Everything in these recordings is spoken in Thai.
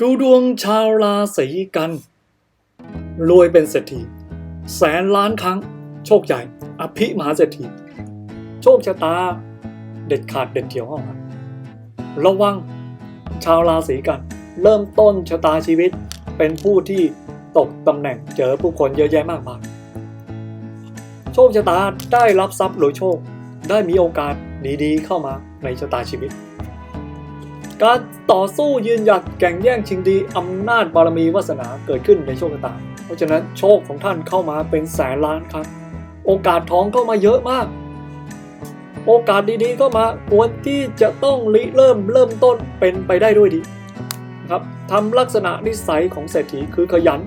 ดูดวงชาวราศีกัน รวยเป็นเศรษฐี แสนล้านครั้ง โชคใหญ่ อภิมหาเศรษฐี โชคชะตา เด็ดขาดเด็ดเดี่ยวเข้ามาระวังชาวราศีกัน เริ่มต้นชะตาชีวิต เป็นผู้ที่ตกตำแหน่งเจอผู้คนเยอะแยะมากมายโชคชะตาได้รับทรัพย์หรือโชค ได้มีโอกาสดีๆเข้ามาในชะตาชีวิต การต่อสู้ยืนหยัดแข่งแย่งชิงดีอำนาจบารมีวาสนาเกิดขึ้นในโชคชะตา เพราะฉะนั้นโชคของท่านเข้ามาเป็นแสนล้านครั้งโอกาสท้องเข้ามาเยอะมาก โอกาสดีๆเข้ามาควรที่จะต้องริเริ่มเริ่มต้นเป็นไปได้ด้วยดีนะครับทำลักษณะนิสัยของเศรษฐีคือขยัน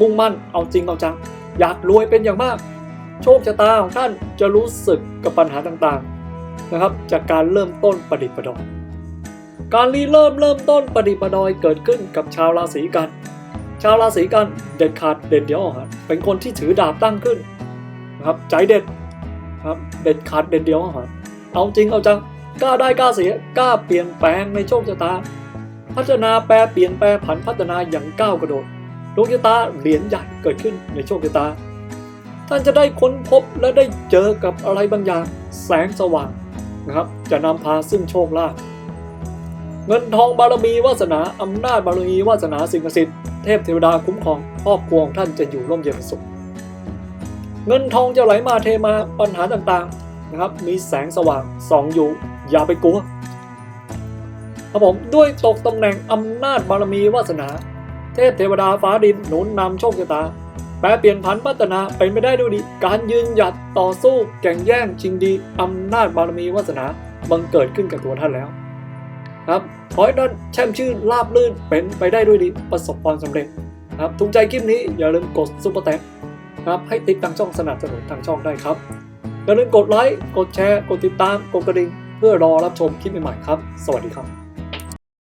มุ่งมั่นเอาจริงเอาจัง อยากรวยเป็นอย่างมาก โชคชะตาของท่านจะรู้สึกกับปัญหาต่างๆนะครับ จากการเริ่มต้นประดิษฐ์ประดอย การรีเริ่มเริ่มต้นประดิปดอยเกิดขึ้นกับชาวราศีกัน ชาวราศีกันเด็ดขาดเด็ดเดี่ยวฮะเป็นคนที่ถือดาบตั้งขึ้นนะครับใจเด็ดครับเด็ดขาดเด็ดเดี่ยวฮะเอาจริงเอาจังกล้าได้กล้าเสียกล้าเปลี่ยนแปลงในโชคชะตา พัฒนาแปรเปลี่ยนแปรผันพัฒนาอย่างก้าวกระโดดดวงชะตาเหรียญใหญ่เกิดขึ้นในโชคชะตา ท่านจะได้ค้นพบและได้เจอกับอะไรบางอย่างแสงสว่างนะครับ จะนำพาซึ่งโชคลาภ เงินทองบารมีวาสนาอำนาจบารมีวาสนาสิ่งศักดิ์สิทธิ์เทพเทวดาคุ้มครองครอบครัวของท่านจะอยู่ร่มเย็นสุข เงินทองจะไหลมาเทมาปัญหาต่างๆนะครับ มีแสงสว่างส่องอยู่ อย่าไปกลัวครับผมด้วยตกตำแหน่งอำนาจบารมีวาสนา เทพเทวดาฟ้าดินหนุนนำโชคชะตาแปลเปลี่ยนผันพัฒนาเป็นไปได้ด้วยดี การยืนหยัดต่อสู้แข่งแย่งชิงดีอำนาจบารมีวาสนาบังเกิดขึ้นกับตัวท่านแล้ว ครับขอให้ท่านแช่มชื่นราบลื่นเป็นไปได้ด้วยดีประสบความสำเร็จครับถูกใจคลิปนี้อย่าลืมกดซุปเปอร์แตงครับให้ติดตามช่องสนับสนุนทางช่องได้ครับอย่าลืมกดไลค์กดแชร์ กดติดตามกดกระดิ่งเพื่อรอรับชมคลิปใหม่ๆครับ สวัสดีครับ